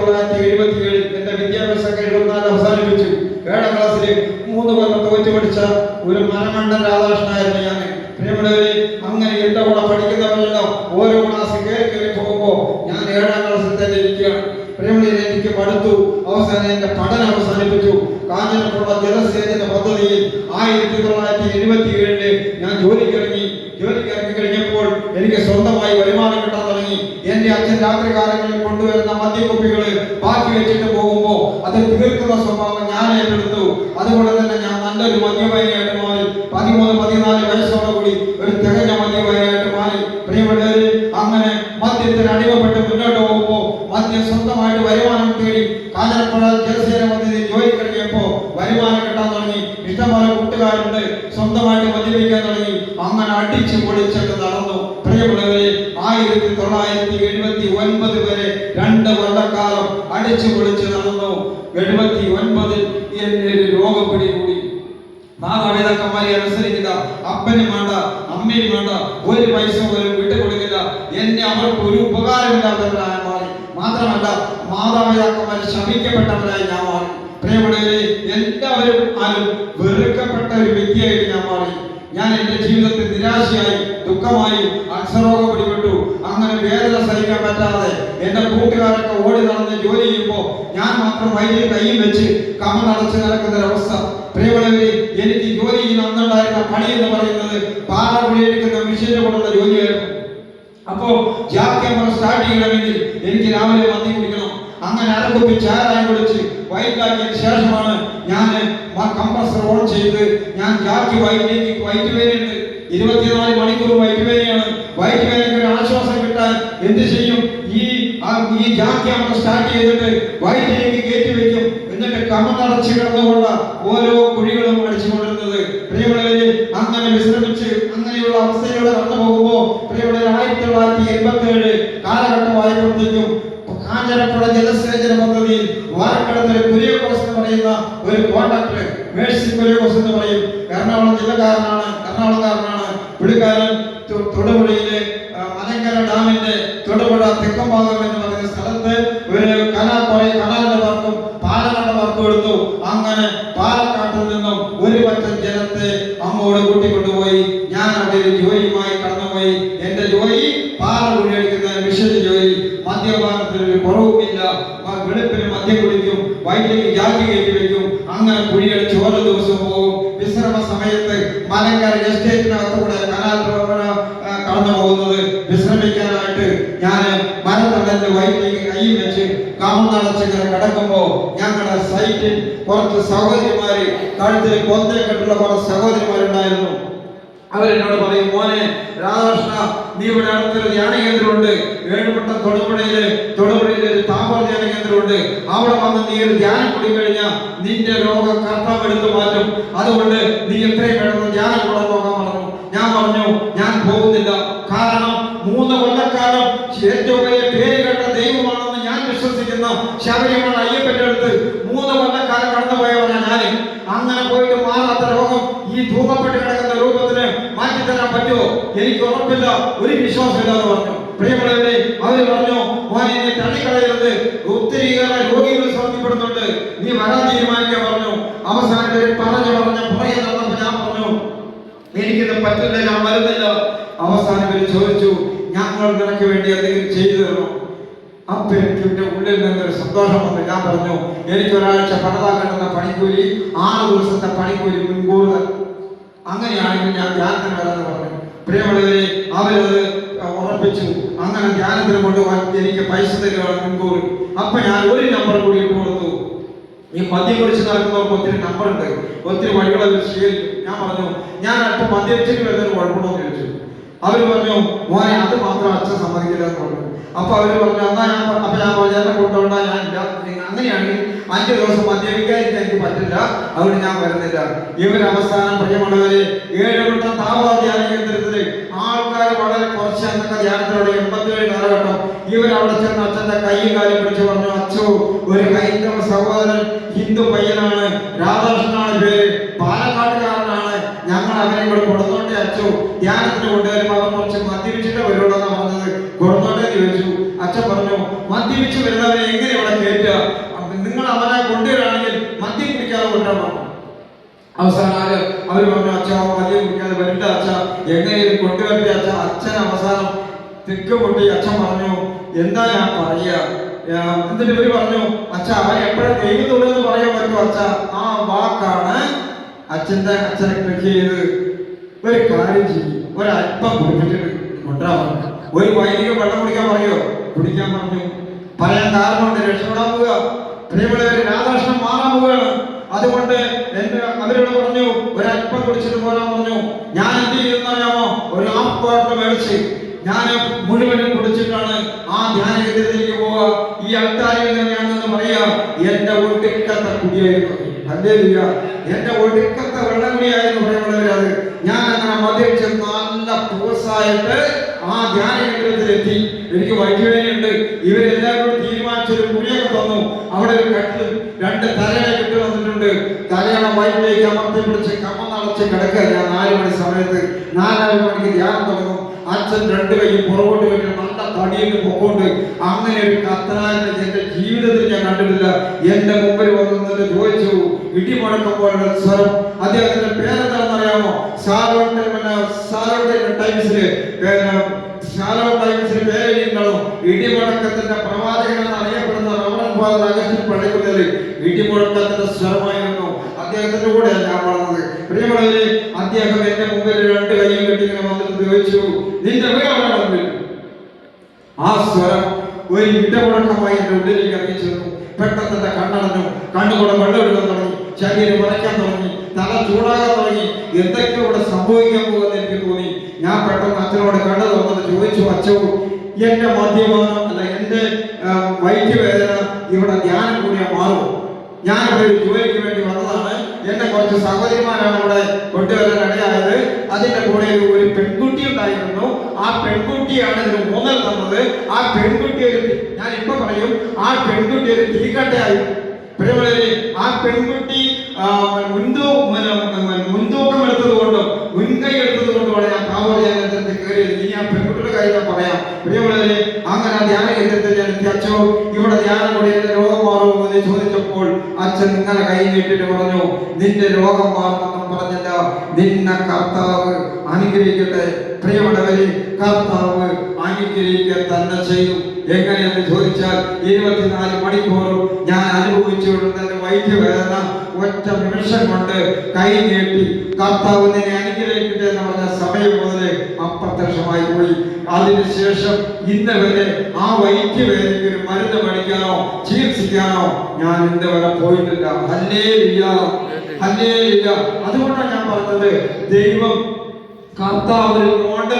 തൊള്ളായിരത്തി എഴുപത്തി ഏഴിൽ എന്റെ വിദ്യാഭ്യാസമൊക്കെ എഴുപത്തിനാല് അവസാനിപ്പിച്ചു. ഏഴാം ക്ലാസ്സിൽ മൂന്ന് കൊല്ലം തോറ്റു പഠിച്ച ഒരു മരമണ്ടൻ രാധാകൃഷ്ണനായിരുന്നു ഞാൻ. പ്രിയമുള്ളവരെ അങ്ങനെ എന്റെ കൂടെ പഠിക്കുന്നവരെല്ലാം ഓരോ ക്ലാസ് കയറി കയറി പോകുമ്പോൾ ഞാൻ ഏഴാം ക്ലാസ്സിൽ തന്നെ ഇരിക്കുകയാണ്. പ്രിയമുള്ളവരെ എനിക്ക് പഠിത്തു. അവസാനം എന്റെ പഠനം അവസാനിപ്പിച്ചു. കാഞ്ഞിരപ്പുഴ ജലസേചന പദ്ധതിയിൽ ആയിരത്തി തൊള്ളായിരത്തി എഴുപത്തി ഏഴിൽ ഞാൻ ജോലിക്ക് ഇറങ്ങി. ജോലിക്ക് കഴിഞ്ഞപ്പോൾ എനിക്ക് സ്വന്തമായി വരുമാനം കിട്ടാൻ തുടങ്ങി. എന്റെ അച്ഛൻ രാത്രി കാലങ്ങളിൽ കൊണ്ടുവരുന്ന മദ്യക്കുപ്പികൾ ബാക്കി വെച്ചിട്ട് പോകുമ്പോ അത് തീർക്കുന്ന സ്വഭാവം ഞാൻ ഏറ്റെടുത്തു. അതുകൊണ്ട് തന്നെ ഞാൻ നല്ലൊരു മദ്യപാനിയായിട്ട് മാറി. പതിമൂന്ന് പതിനാല് വയസ്സോടെ കൂടി ഒരു തികഞ്ഞ മദ്യപാനിയായിട്ട് മാറി. പ്രിയപ്പെട്ടവര് അങ്ങനെ മദ്യത്തിന് അടിമപ്പെട്ട് മുന്നോട്ട് പോകുമ്പോ മദ്യം സ്വന്തമായിട്ട് വരുമാനം തേടി കാഞ്ഞിരപ്പുഴ ജലസേന പദ്ധതി ജോലി കഴിഞ്ഞപ്പോ വരുമാനം കിട്ടാൻ തുടങ്ങി ഇഷ്ടംപോലെ കൂട്ടുകാരുണ്ട് സ്വന്തമായിട്ട് മദ്യപിക്കാൻ തുടങ്ങി അങ്ങനെ അടിച്ചു പൊളിച്ചൊക്കെ നടന്നു പ്രിയമുള്ളവരെ ആയിരത്തി തൊള്ളായിരത്തി എഴുപത്തി ഒൻപത് വരെ രണ്ട് കൊല്ലക്കാലം അടിച്ചു പൊളിച്ച് നടന്നു. എഴുപത്തി ഒൻപതിൽ എന്നെ ഒരു രോഗം പിടികൂടി. മാതാപിതാക്കന്മാരെ അനുസരിക്കില്ല അപ്പനും വേണ്ട അമ്മയും വേണ്ട ഒരു പൈസ പോലും വിട്ടുകൊടുക്കില്ല. എന്നെ അവർക്ക് ഒരു ഉപകാരമില്ലാത്തവരായി മാറി. മാത്രമല്ല മാതാപിതാക്കന്മാർ ശമിക്കപ്പെട്ടവരായി ഞാൻ മാറി. പ്രിയപ്പെട്ടവരെ എല്ലാവരും ആരും വെറുക്കപ്പെട്ട ഒരു വ്യക്തിയായിട്ട് ഞാൻ മാറി. ഞാൻ എന്റെ ജീവിതത്തിൽ നിരാശയായി ദുഃഖമായി അക്ഷരോഗം പിടിപെട്ടു. അങ്ങനെ വേദന സഹിക്കാൻ പറ്റാതെ എന്റെ കൂട്ടുകാരൊക്കെ ഓടി നടന്ന് ജോലി ചെയ്യുമ്പോൾ ഞാൻ മാത്രം വൈദ്യുതി കൈയും വെച്ച് കമന്നടച്ച് നടക്കുന്ന ഒരവസ്ഥ. പ്രിയമുള്ളവരെ എനിക്ക് ജോലി ചെയ്യുന്ന അന്നുണ്ടായിരുന്ന പണി എന്ന് പറയുന്നത് പാറ കുഴിയെടുക്കുന്ന മെഷീനിൽ കൊണ്ടുള്ള ജോലിയായിരുന്നു. അപ്പോ ജാക്ക് ക്യാമറ സ്റ്റാർട്ട് ചെയ്യണമെങ്കിൽ എനിക്ക് രാവിലെ മതി കുടിക്കണം അങ്ങനെ അരക്കുപ്പി ചാരായി കുടിച്ച് വൈകിട്ടാക്കിയതിന് ശേഷമാണ് ഞാൻ കംപ്രസർ ഓൺ ചെയ്ത് ഞാൻ ജാക്ക് വൈകിലേക്ക് വൈറ്റ് വേനയുണ്ട് ഇരുപത്തിനാല് മണിക്കൂർ വൈറ്റ് വേനയാണ് വൈറ്റ് വേനയ്ക്ക് ഒരു ആശ്വാസം കിട്ടാൻ എന്ത് ചെയ്യും? ഈ ഈ ജാക്കി ക്യാമറ സ്റ്റാർട്ട് ചെയ്തിട്ട് വൈറ്റിലേക്ക് കയറ്റി വെക്കും. എന്നിട്ട് കമന്നടച്ച് കിടന്നുകൊണ്ട് ഓരോ കുഴികളും അടിച്ചുകൊണ്ടിരുന്നത്. പ്രിയമുള്ളവരെ അങ്ങനെ വിശ്രമിച്ച് അങ്ങനെയുള്ള അവസ്ഥയിലൂടെ കടന്നു പോകുമ്പോൾ പ്രിയമുള്ളവർ ആയിരത്തി തൊള്ളായിരത്തി എൺപത്തി ഏഴ് കാലഘട്ടമായപ്പോഴത്തേക്കും കാഞ്ഞിരപ്പുഴ ജലസേചന പദ്ധതിയിൽ വാരക്കടത്തിൽ കുര്യോക്കോസ് എന്ന് പറയുന്ന ഒരു കോൺട്രാക്ടർ മേഴ്സി കുര്യോക്കോസ് എന്ന് പറയും. എറണാകുളം ജില്ലക്കാരനാണ് എറണാകുളംകാരനാണ്. തൊടുപുഴയിലെ മലങ്കര ഡാമിന്റെ തൊടുപുഴ തെക്കമ്പാകം എന്ന് പറയുന്ന സ്ഥലത്ത് ഒരു കനാൽ കുറെ കനാലിന്റെ വർക്കും പാലങ്ങളുടെ വർക്കും എടുത്തു അങ്ങനെ പാലക്കാട്ടിൽ നിന്നും ഒരു പറ്റം ജലത്തെ അങ്ങോട്ട് കൂട്ടിക്കൊണ്ടുപോയി ഞാൻ അവിടെ ഒരു ജോലിയുമായി കടന്നുപോയി എന്റെ ജോലി പാല കുഴിയടിക്കുന്ന മിഷൻ ജോലി മദ്യപാനത്തിന് ഒരു കുറവുമില്ല മ- വെളുപ്പിന് മദ്യം കുടിക്കും വൈകിട്ട് ജാക്കി കയറ്റി വെക്കും അങ്ങനെ കുഴിയടിച്ച് ഓരോ ദിവസവും പോകും വിശ്രമ സമയത്ത് മലങ്കര എസ്റ്റേറ്റിനകത്തൂടെ കനാൽ റോഡ്, ആ, കടന്നു പോകുന്നത് വിശ്രമിക്കാനായിട്ട് ഞാൻ മരത്തടലിന്റെ വൈകിലേക്ക് കൈ വെച്ച് കമന്നടച്ചിങ്ങനെ കടക്കുമ്പോൾ ഞങ്ങളുടെ സൈറ്റിൽ കുറച്ച് സഹോദരിമാര് കഴുത്തിൽ കൊന്തേക്കെട്ടുള്ള കുറച്ച് സഹോദരിമാരുണ്ടായിരുന്നു. അവരെന്നോട് പറയും മോനെ രാധാകൃഷ്ണ നീ ഇവിടെ അടുത്തൊരു ധ്യാന കേന്ദ്രമുണ്ട് വേണുപെട്ട തൊടുപുഴയിൽ തൊടുപുഴയിൽ ഒരു താപ ധ്യാന കേന്ദ്രമുണ്ട് അവിടെ വന്ന് നീ ഒരു ധ്യാനം കൂടി കഴിഞ്ഞാൽ നിന്റെ രോഗം കർത്താവ് എടുത്തു മാറ്റും. അതുകൊണ്ട് നീ എത്രയും പെട്ടെന്ന് ധ്യാനം കൂടെ നോക്കാൻ പറഞ്ഞു. ഞാൻ പറഞ്ഞു ഞാൻ പോകുന്നില്ല കാരണം മൂന്ന് കൊല്ലക്കാലം ഏറ്റവും വലിയ പേര് കേട്ട ദൈവമാണെന്ന് ഞാൻ വിശ്വസിക്കുന്ന ശബരിമല അയ്യപ്പന്റെ അടുത്ത് മൂന്ന് കൊല്ലക്കാലം കടന്നുപോയവനാണ് ഞാൻ അങ്ങനെ പോയിട്ട് മാറാത്ത രോഗം ഈ ധൂമപ്പെട്ട് കിടക്കുന്ന രൂപത്തിന് മാറ്റിത്തരാൻ പറ്റുമോ എനിക്ക് ഉറപ്പില്ല ഒരു വിശ്വാസമില്ല എന്ന് പറഞ്ഞു. പ്രിയമുള്ളവരെ അവർ പറഞ്ഞു മോനെ നീ തള്ളിക്കളയരുത് ഒത്തിരിയേറെ രോഗികൾ ശ്രദ്ധിപ്പെടുന്നുണ്ട് നീ വരാൻ തീരുമാനിക്കാൻ പറഞ്ഞു. അവസാനം പറഞ്ഞു പറഞ്ഞ പുറകെ ഞാൻ പറഞ്ഞു എനിക്കിത് പറ്റില്ല ഞാൻ വരുന്നില്ല. അവസാനം ഇവർ ചോദിച്ചു ഞങ്ങൾ നിനക്ക് വേണ്ടി എന്തെങ്കിലും ചെയ്തു തരണം? അപ്പൊ ഉള്ളിൽ നിന്നൊരു സന്തോഷം ഞാൻ പറഞ്ഞു എനിക്ക് ഒരാഴ്ച പണിതാക്കേണ്ടുന്ന പണിക്കൂലി ആറ് ദിവസത്തെ പണിക്കൂലി മുൻകൂർ. അങ്ങനെയാണെങ്കിൽ ഞാൻ ധ്യാനത്തിന് വരാമെന്ന് പറഞ്ഞു പ്രിയമുള്ളവരെ അവരത് ഉറപ്പിച്ചു. അങ്ങനെ ധ്യാനത്തിന് കൊണ്ടുപോകാൻ എനിക്ക് പൈസ തരുവാണ് മുൻകൂർ. അപ്പൊ ഞാൻ ഒരു നമ്പർ കൂടി ഇട്ട് കൊടുത്തു. ഈ മദ്യം കുറിച്ച് നടക്കുന്നവർക്ക് ഒത്തിരി നമ്പറുണ്ട് ഒത്തിരി വഴികളെ സ്വീകരിക്കും ഞാൻ പറഞ്ഞു ഞാൻ അല്പം മദ്യപിച്ചിട്ട് വരുന്നതിന് കുഴപ്പമുണ്ടോ എന്ന് ചോദിച്ചു. അവർ പറഞ്ഞു മോനെ അത് മാത്രം അച്ഛൻ സമ്മതിക്കില്ല പറഞ്ഞു അപ്പൊ അവർ പറഞ്ഞു എന്നാ ഞാൻ അപ്പൊ ഞാൻ പറഞ്ഞു എന്നെ ഞാൻ ഇല്ല. അങ്ങനെയാണെങ്കിൽ അഞ്ചു ദിവസം മദ്യപിക്കാതിരിക്കാൻ എനിക്ക് പറ്റില്ല. അതുകൊണ്ട് ഞാൻ വരുന്നില്ല. ഇവർ അവസാനം പ്രിയമുള്ളവരെ ഏഴ് വട്ടം താമസ ധ്യാന കേന്ദ്രത്തിൽ ആൾക്കാർ വളരെ കുറച്ച് അന്നൊക്കെ ധ്യാനത്തിലൂടെ എൺപത്തിയേഴ് കാലഘട്ടം ഇവർ അവിടെ ചെന്ന് അച്ഛന്റെ കൈയും കാലും പിടിച്ച് പറഞ്ഞു അച്ഛോ ഒരു ഹൈന്ദവ സഹോദരൻ ഹിന്ദു പയ്യനാണ്. രാധാകൃഷ്ണനാണ് പേര്. അച്ഛോ ധ്യാനത്തിന് കൊണ്ടുവരുമ്പോൾ അവർ കുറച്ച് മദ്യപിച്ചിട്ട് വരുള്ളൂന്നാ പറഞ്ഞത് എന്ന് ചോദിച്ചു. അച്ഛൻ പറഞ്ഞു മദ്യപിച്ച് വരുന്നവരെ എങ്ങനെ ഇവിടെ കയറ്റുക? നിങ്ങൾ അവനെ കൊണ്ടുവരാണെങ്കിൽ മദ്യം കുടിക്കാതെ കൊണ്ടുവരാൻ പറഞ്ഞു. അവസാനം ആര്? അവർ പറഞ്ഞു അച്ഛ മദ്യം കുടിക്കാതെ വരണ്ട അച്ഛ. എങ്ങനെയും കൊണ്ടുവരട്ടെ അച്ഛ. അച്ഛൻ അവസാനം തെക്ക് അച്ഛൻ പറഞ്ഞു എന്താ ഞാൻ പറയുക? എന്നിട്ട് ഇവർ പറഞ്ഞു അച്ഛ അവൻ എപ്പോഴും ദൈവത്തുള്ളതെന്ന് പറയാൻ പറ്റുമോ അച്ഛ? ആ വാക്കാണ് അച്ഛന്റെ അച്ഛനെ ക്ലിക്ക് ചെയ്ത് ഒരു കാര്യം ചെയ്യും. ഒരല്പം കുടിച്ചിട്ട് കൊണ്ടുവരാൻ ഒരു വൈദിക വെള്ളം കുടിക്കാൻ പറയോ? കുടിക്കാൻ പറഞ്ഞു. പറയാൻ കാരണമുണ്ട്. രക്ഷപ്പെടാൻ പോവുക. പ്രിയമുള്ളവര് രാധാകൃഷ്ണൻ മാറാൻ പോവുകയാണ്. അതുകൊണ്ട് എന്റെ അവരോട് പറഞ്ഞു ഒരല്പം കുടിച്ചിട്ട് പോരാൻ പറഞ്ഞു. ഞാൻ എന്ത് ചെയ്യുന്നോ ഒരു ഹാഫ് ക്വാർട്ടർ മേടിച്ച് ഞാൻ മുഴുവനും കുടിച്ചിട്ടാണ് ആ ധ്യാന കേന്ദ്രത്തിലേക്ക് പോവുക. ഈ അൾത്താരിൽ തന്നെയാണെന്ന് ഞാൻ നിന്ന് പറയാ. എന്റെ ഒടുക്കത്തെ കുടിയായിരുന്നു. ഹല്ലേലൂയ. എന്റെ ഒടുക്കത്തെ വെള്ളം കുടിയായിരുന്നു പ്രിയമുള്ളവരെ അത് ഞാൻ അങ്ങനെ മദ്യപിച്ച് നല്ല ഫോഴ്സായിട്ട് ആ ധ്യാന കേന്ദ്രത്തിലെത്തി എനിക്ക് വൈദ്യുവേനുണ്ട് ഇവരെല്ലാവരും തീരുമാനിച്ച തീരുമാനിച്ചൊരു മുറിയൊക്കെ തന്നു. അവിടെ ഒരു കട്ടിൽ രണ്ട് തലയുടെ കിട്ടി വന്നിട്ടുണ്ട്. തലയണ വയറ്റിലേക്ക് അമർത്തി പിടിച്ച് കമ്മ നടച്ച് കിടക്കുക ഞാൻ നാല് മണി സമയത്ത്. നാലര മണിക്ക് ധ്യാനം തുടങ്ങും. അച്ഛൻ രണ്ട് കൈ പുറകോട്ട് നല്ല തടിയിൽ പൊക്കോണ്ട് അങ്ങനെ ഒരു കത്താരനെ എന്റെ ജീവിതത്തിൽ ഞാൻ കണ്ടിട്ടില്ല. എന്റെ മുമ്പിൽ വന്ന് നിന്നിട്ട് ചോദിച്ചു ഇടിമുഴക്കം പോലുള്ള സ്വരം അദ്ദേഹത്തിന്റെ പേരെന്താണെന്ന് അറിയാമോ? ഇടിമുടക്കത്തിന്റെ എന്ന് അറിയപ്പെടുന്ന റമണൻ ഫാദർ അഗസ്റ്റിൻ സ്വരമായിരുന്നു അദ്ദേഹത്തിന്റെ കൂടെ ഞാൻ വളർന്നത്. പ്രിയമുള്ളവരെ അദ്ദേഹം എന്റെ മുമ്പിൽ രണ്ട് കൈയും കെട്ടി ഇങ്ങനെ വന്നിട്ട് ചോദിച്ചു നിന്റെ വീടാണ് ആ സ്വരം ഒരു ഇടമുടക്കമായി എന്റെ ഉള്ളിലേക്ക് ചെന്നു പെട്ടെന്ന് എന്റെ കണ്ണടഞ്ഞു. കണ്ണുകൂടെ വെള്ളമെടുക്കാൻ തുടങ്ങി. ശരീരം വിറയ്ക്കാൻ തുടങ്ങി. തല ചൂടാകാൻ തുടങ്ങി. എന്തൊക്കെയോ ഇവിടെ സംഭവിക്കാൻ പോകുമെന്ന് എനിക്ക് തോന്നി. ഞാൻ പെട്ടെന്ന് അച്ഛനോട് കണ്ണു തുറന്നത് ചോദിച്ചു അച്ഛവും എന്റെ മദ്യപാനം അല്ല എന്റെ ആ, വൈദ്യവേദന ഇവിടെ ധ്യാനം കൂടിയാ മാറുമോ ഞാൻ ഒരു ജോലിക്ക് വേണ്ടി വന്നതാണ്. എന്നെ കുറച്ച് സഹോദരിമാരാണ് ഇവിടെ കൊണ്ടുവരാൻ ഇടയായത്. അതിന്റെ കൂടെ ഒരു- പെൺകുട്ടി ഉണ്ടായിരുന്നു. ആ പെൺകുട്ടിയാണ് ഇതിന് മൂന്നൽ തന്നത്. ആ പെൺകുട്ടി ഞാൻ ഇപ്പൊ പറയും ആ പെൺകുട്ടി ഒരു തീക്കട്ടയായി പ്രിയമുള്ളവരെ ആ പെൺകുട്ടി മുൻതൂ മുൻതൂക്കം എടുത്തത് കൊണ്ടും മുൻകൈ എടുത്തത് കൊണ്ടുമാണ് ഞാൻ കാവൽ കേന്ദ്രത്തിൽ കയറിയത്. ഇനി ആ പെൺകുട്ടിയുടെ കാര്യം പറയാം. പ്രിയമുള്ളവരെ അങ്ങനെ ധ്യാന കേന്ദ്രത്തിൽ ഞാൻ അച്ഛോ ഇവിടെ ധ്യാനം കൂടി എന്റെ രോഗം മാറുമോ എന്ന് ചോദിച്ചപ്പോൾ അച്ഛൻ ഇങ്ങനെ കൈ നീട്ടിട്ട് പറഞ്ഞു നിന്റെ രോഗം മാറുമെന്നും പറഞ്ഞില്ല. നിന്നെ കർത്താവ് അനുഗ്രഹിക്കട്ടെ. പ്രിയമുള്ളവരെ കർത്താവ് അനുഗ്രഹിക്കുക തന്നെ ചെയ്തു എങ്ങനെയെന്ന് ചോദിച്ചാൽ ഇരുപത്തിനാല് മണിക്കൂറും ഞാൻ അനുഭവിച്ചുകൊണ്ട് തന്നെ വൈദ്യവേദന ഒറ്റ നിമിഷം കൊണ്ട് കൈ നീട്ടി കർത്താവ് നിന്നെ അനുഗ്രഹിക്കട്ടെ എന്ന് പറഞ്ഞ സമയം മുതലേ അപ്രത്യക്ഷമായി പോയി. അതിനുശേഷം ഇന്ന് വരെ ആ വൈദ്യം ഒരു മരുന്ന് മേടിക്കാനോ ചികിത്സിക്കാനോ ഞാൻ ഇന്ന് വരെ പോയിട്ടില്ല. അല്ലേ ഇല്ല അല്ലേ ഇല്ല അതുകൊണ്ടാണ് ഞാൻ പറഞ്ഞത് ദൈവം കർത്താവ്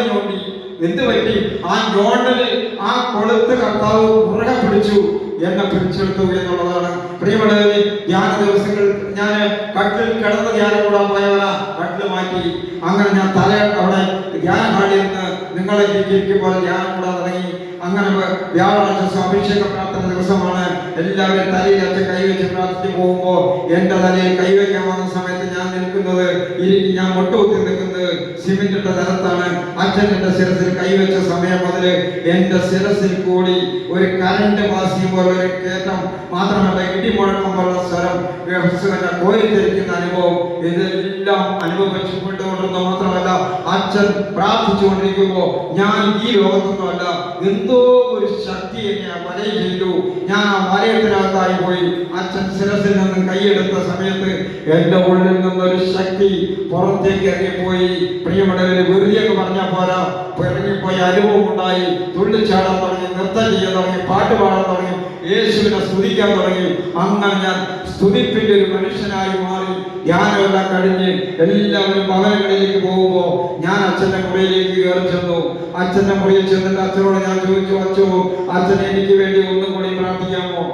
നോണ്ടി. എന്ത് പറ്റി? ആ നോണ്ടൽ ആ കൊളുത്ത് കർത്താവ് മുറുകെ പിടിച്ചു. എന്നെ പിടിച്ചെടുത്തു എന്നുള്ളതാണ്. പ്രിയമുള്ളവരെ ധ്യാന ദിവസങ്ങൾ ഞാൻ കട്ടിൽ കിടന്ന് ധ്യാനം കൂടാൻ പോയവനാ കട്ടിൽ മാറ്റി. അങ്ങനെ ഞാൻ തല അവിടെ ധ്യാന ഹാളിൽ നിന്ന് നിങ്ങളെ ഇരിക്കുമ്പോൾ ധ്യാനം കൂടാൻ തുടങ്ങി. അങ്ങനെ വ്യാഴാഴ്ച സ്വാഭിഷേക പ്രാർത്ഥന ദിവസമാണ്. എല്ലാവരും അച്ഛൻ കൈവച്ച് പ്രാർത്ഥിച്ചു പോകുമ്പോൾ എന്റെ തലയിൽ കൈവയ്ക്കാൻ വന്ന സമയത്ത് ഞാൻ നിൽക്കുന്നത് ഇരിക്കും ഞാൻ മുട്ടുകുത്തി നിൽക്കുന്നത് സിമെന്റിന്റെ തലത്താണ്. അച്ഛൻ ശിരസിൽ കൈവച്ച സമയം മുതൽ എന്റെ ശിരസിൽ കൂടി ഒരു കരണ്ട് പാസിയും പോലെ ഒരു കയറ്റം മാത്രമല്ല ഇടിമുഴക്കം പോലുള്ള സ്ഥലം കോരിത്തിരിക്കുന്ന അനുഭവം ഇതെല്ലാം അനുഭവിച്ചു കൊണ്ടുകൊണ്ടിരുന്ന മാത്രമല്ല അച്ഛൻ പ്രാർത്ഥിച്ചുകൊണ്ടിരിക്കുമ്പോ ഞാൻ ഈ ലോകത്തൊന്നുമല്ല എന്തോ ഒരു ശക്തി എന്നെ ആ വലയിൽ ചെയ്തു. ഞാൻ ആ വലയത്തിനകത്തായി പോയി അച്ഛൻ ശിരസിൽ നിന്ന് കൈയെടുത്ത സമയത്ത് എന്റെ ഉള്ളിൽ നിന്നൊരു ശക്തി പുറത്തേക്ക് ഇറങ്ങിപ്പോയി. പ്രിയമുള്ളവര് വെറുതെയൊക്കെ പറഞ്ഞാൽ പോരാ. ഇറങ്ങിപ്പോയി അനുഭവം ഉണ്ടായി. തുള്ളിച്ചാടാൻ തുടങ്ങി നൃത്തം ചെയ്യാൻ തുടങ്ങി പാട്ട് പാടാൻ തുടങ്ങി. യേശുവിനെ സ്തുതിക്കാൻ തുടങ്ങി. അങ്ങനെ ഞാൻ സ്തുതിപ്പിന്റെ ഒരു മനുഷ്യനായി മാറി. ധ്യാനമെല്ലാം കഴിഞ്ഞ് എല്ലാവരും ഭവനങ്ങളിലേക്ക് പോകുമ്പോ ഞാൻ അച്ഛന്റെ മുറിയിലേക്ക് കയറി ചെന്നു. അച്ഛന്റെ മുറിയിൽ ചെന്നിട്ട് അച്ഛനോട് ഞാൻ ചോദിച്ചു അച്ഛോ അച്ഛൻ എനിക്ക് വേണ്ടി ഒന്നും കൂടി പ്രാർത്ഥിക്കാമോ?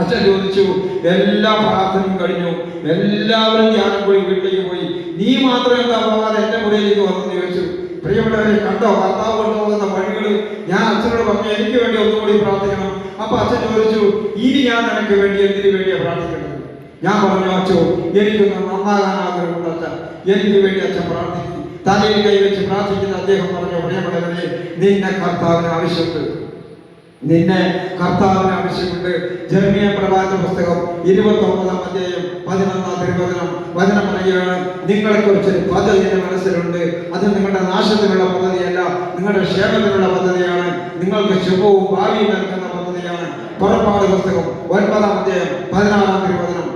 അച്ഛൻ ചോദിച്ചു എല്ലാ പ്രാർത്ഥനയും കഴിഞ്ഞു. എല്ലാവരും ധ്യാനം പോയി വീട്ടിലേക്ക് പോയി. നീ മാത്രം എന്താ പോകാതെ എന്റെ മുറിയിലേക്ക് വന്നു ചോദിച്ചു. പ്രിയപ്പെട്ടവരെ കണ്ടോ? കർത്താവ് കൊണ്ടുപോകുന്ന വഴികളിൽ ഞാൻ അച്ഛനോട് പറഞ്ഞു എനിക്ക് വേണ്ടി ഒന്നും കൂടി പ്രാർത്ഥിക്കണം. അപ്പൊ അച്ഛൻ ചോദിച്ചു ഇനി ഞാൻ നിനക്ക് വേണ്ടി എന്തിനു വേണ്ടിയാ പ്രാർത്ഥിക്കണം ഞാൻ പറഞ്ഞു അച്ഛോ എനിക്കൊന്ന് നന്നാകാൻ ആഗ്രഹമുണ്ട് അച്ഛൻ എനിക്ക് വേണ്ടി അച്ഛൻ പ്രാർത്ഥിക്കും തലയിൽ കൈവച്ച് പ്രാർത്ഥിക്കുന്ന അദ്ദേഹം പറഞ്ഞു പ്രിയപ്പെട്ടവരെ നിന്നെ കർത്താവിന് ആവശ്യമുണ്ട്. നിന്നെ കർത്താവിന് ആവശ്യമുണ്ട്. ജർമിയ പ്രവാചക പുസ്തകം ഇരുപത്തി ഒമ്പതാം അധ്യായം പതിനൊന്നാം തിരുവചനം. വചനം പറയുകയാണ് നിങ്ങളെ കുറിച്ചൊരു പദ്ധതി എന്റെ മനസ്സിലുണ്ട്. അത് നിങ്ങളുടെ നാശത്തിനുള്ള പദ്ധതിയല്ല നിങ്ങളുടെ ക്ഷേമത്തിനുള്ള പദ്ധതിയാണ്. നിങ്ങൾക്ക് ശുഭവും ഭാവിയും നൽകുന്ന പദ്ധതിയാണ്. പുറപ്പാട് പുസ്തകം ഒൻപതാം അധ്യായം പതിനാറാം തിരുവചനം.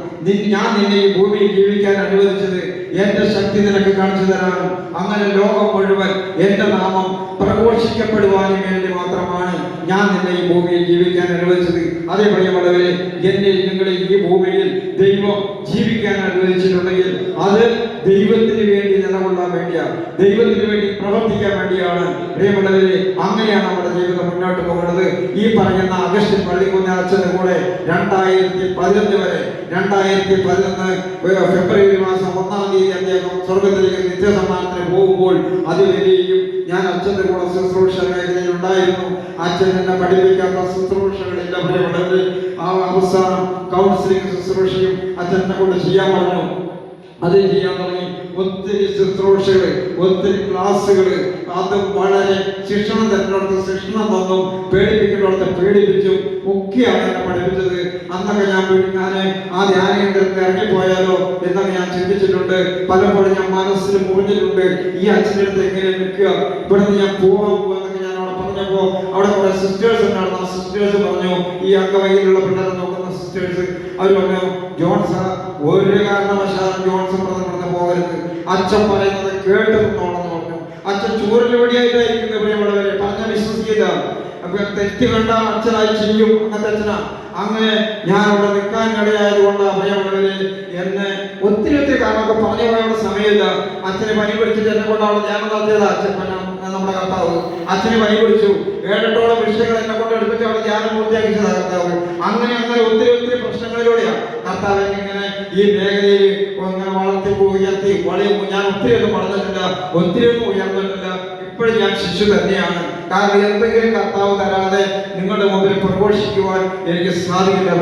ഞാൻ നിന്നെ ഈ ഭൂമിയിൽ ജീവിക്കാൻ അനുവദിച്ചത് എന്റെ ശക്തി നിനക്ക് കാണിച്ചു തരാനും അങ്ങനെ ലോകം മുഴുവൻ എന്റെ നാമം പ്രഘോഷിക്കപ്പെടുവാനും വേണ്ടി മാത്രമാണ് ഞാൻ നിന്നെ ഈ ഭൂമിയിൽ ജീവിക്കാൻ അനുവദിച്ചത്. അതേപോലെ പ്രിയമുള്ളവരെ എന്നെ നിങ്ങളെ ഈ ഭൂമിയിൽ ദൈവം ജീവിക്കാൻ അനുവദിച്ചിട്ടുണ്ടെങ്കിൽ അത് ദൈവത്തിന് വേണ്ടി നിലകൊള്ളാൻ വേണ്ടിയാണ്. ദൈവത്തിന് വേണ്ടി പ്രവർത്തിക്കാൻ വേണ്ടിയാണ്. പ്രിയമുള്ളവരെ അങ്ങനെയാണ് നമ്മുടെ ജീവിതം മുന്നോട്ട് പോകുന്നത്. ഈ പറയുന്ന അഗസ്റ്റിൻ പള്ളിക്കുന്ന അച്ഛന് കൂടെ രണ്ടായിരത്തി പതിനൊന്ന് വരെ രണ്ടായിരത്തി പതിനൊന്ന് ഫെബ്രുവരി മാസം ഒന്നാം തീയതി അദ്ദേഹം സ്വർഗത്തിലേക്ക് നിത്യസമ്മാനത്തിന് പോകുമ്പോൾ അതിവരെയും ഞാൻ അച്ഛന്റെ കൂടെ ശുശ്രൂഷ മേഖലയിൽ ഉണ്ടായിരുന്നു. അച്ഛൻ എന്നെ പഠിപ്പിക്കാത്ത ശുശ്രൂഷകളില്ല പ്രിയമുള്ളവരെ. ആ അവസാനം കൗൺസിലിംഗ് ശുശ്രൂഷയും അച്ഛനെ കൊണ്ട് ചെയ്യാൻ പറഞ്ഞു. അത് ചെയ്യാൻ തുടങ്ങി. ഒത്തിരി ശുശ്രൂഷകൾ ഒത്തിരി ക്ലാസ്സുകൾ. അത് വളരെ ശിക്ഷണം തരുന്നിടത്ത് ശിക്ഷണം തന്നു പേടിപ്പിക്കുന്നിടത്ത് പേടിപ്പിച്ചു. ഒക്കെയാണ് എന്നെ പഠിപ്പിച്ചത്. അന്നൊക്കെ ഞാൻ ഞാൻ ആ ധ്യാനകേന്ദ്രത്തിൽ ഇറങ്ങിപ്പോയാലോ എന്നൊക്കെ ഞാൻ ചിന്തിച്ചിട്ടുണ്ട്. പലപ്പോഴും ഞാൻ മനസ്സിൽ മുറിഞ്ഞിട്ടുണ്ട്. ഈ അച്ഛന്റെ അടുത്ത് എങ്ങനെ നിൽക്കുക? ഇവിടുന്ന് ഞാൻ പോകാൻ പോകുന്നൊക്കെ ഞാൻ അവിടെ പറഞ്ഞപ്പോ അവിടെ കുറെ സിസ്റ്റേഴ്സ് ഉണ്ടായിരുന്നു. ആ സിസ്റ്റേഴ്സ് പറഞ്ഞു ഈ അംഗവൈകല്യമുള്ള പിള്ളേരെ നോക്കുന്ന സിസ്റ്റേഴ്സ് അവർ പറഞ്ഞു ജോൺസൺ ഒരു കാരണവശാലും ജോൺസൺ പറഞ്ഞ പോകരുത്. അച്ഛൻ പറയുന്നത് കേട്ട് നിന്നോളെന്ന് പറഞ്ഞു. അച്ഛൻ ചൂരൽ വെടിയായിട്ടായിരിക്കുന്നത് പ്രിയമുള്ളവരെ പറഞ്ഞാൽ വിശ്വസിക്കില്ല. തെറ്റ് കണ്ട അച്ഛനായി ചെയ്യും അങ്ങനത്തെ അച്ഛനാ. അങ്ങനെ ഞാൻ അവിടെ നിൽക്കാൻ ഇടയായത് കൊണ്ട് പ്രിയമുള്ളവരെ എന്നെ ഒത്തിരി ഒത്തിരി കാരണമൊക്കെ പറഞ്ഞു പറയാനുള്ള സമയമില്ല. അച്ഛനെ പനി പിടിച്ചിട്ട് എന്നെ കൊണ്ടാണ് ഞാൻ നടത്തിയത്. അച്ഛൻ നമ്മുടെ കർത്താവ്. അച്ഛനെ പനി പിടിച്ചു. ഏഴെട്ടോളം വിഷയങ്ങൾ എന്നെ കൊണ്ട് എടുപ്പിച്ച് അവിടെ ധ്യാനം പൂർത്തിയാക്കിച്ചതാ കർത്താവ്. അങ്ങനെ അങ്ങനെ ഒത്തിരി ഒത്തിരി പ്രശ്നങ്ങളിലൂടെയാണ് കർത്താവ് ഇങ്ങനെ ഈ മേഖലയിൽ ഇങ്ങനെ വളർത്തി ഉയർത്തി. വളരെ ഞാൻ ഒത്തിരി ഒന്നും വളർന്നിട്ടില്ല ഒത്തിരി ഒന്നും ഉയർന്നിട്ടില്ല. ഇപ്പോഴും ഞാൻ ശിശു തന്നെയാണ്. കാരണം എന്തെങ്കിലും കർത്താവ് തരാതെ നിങ്ങളുടെ മുമ്പിൽ പ്രഘോഷിക്കുവാൻ എനിക്ക് സാധിക്കില്ല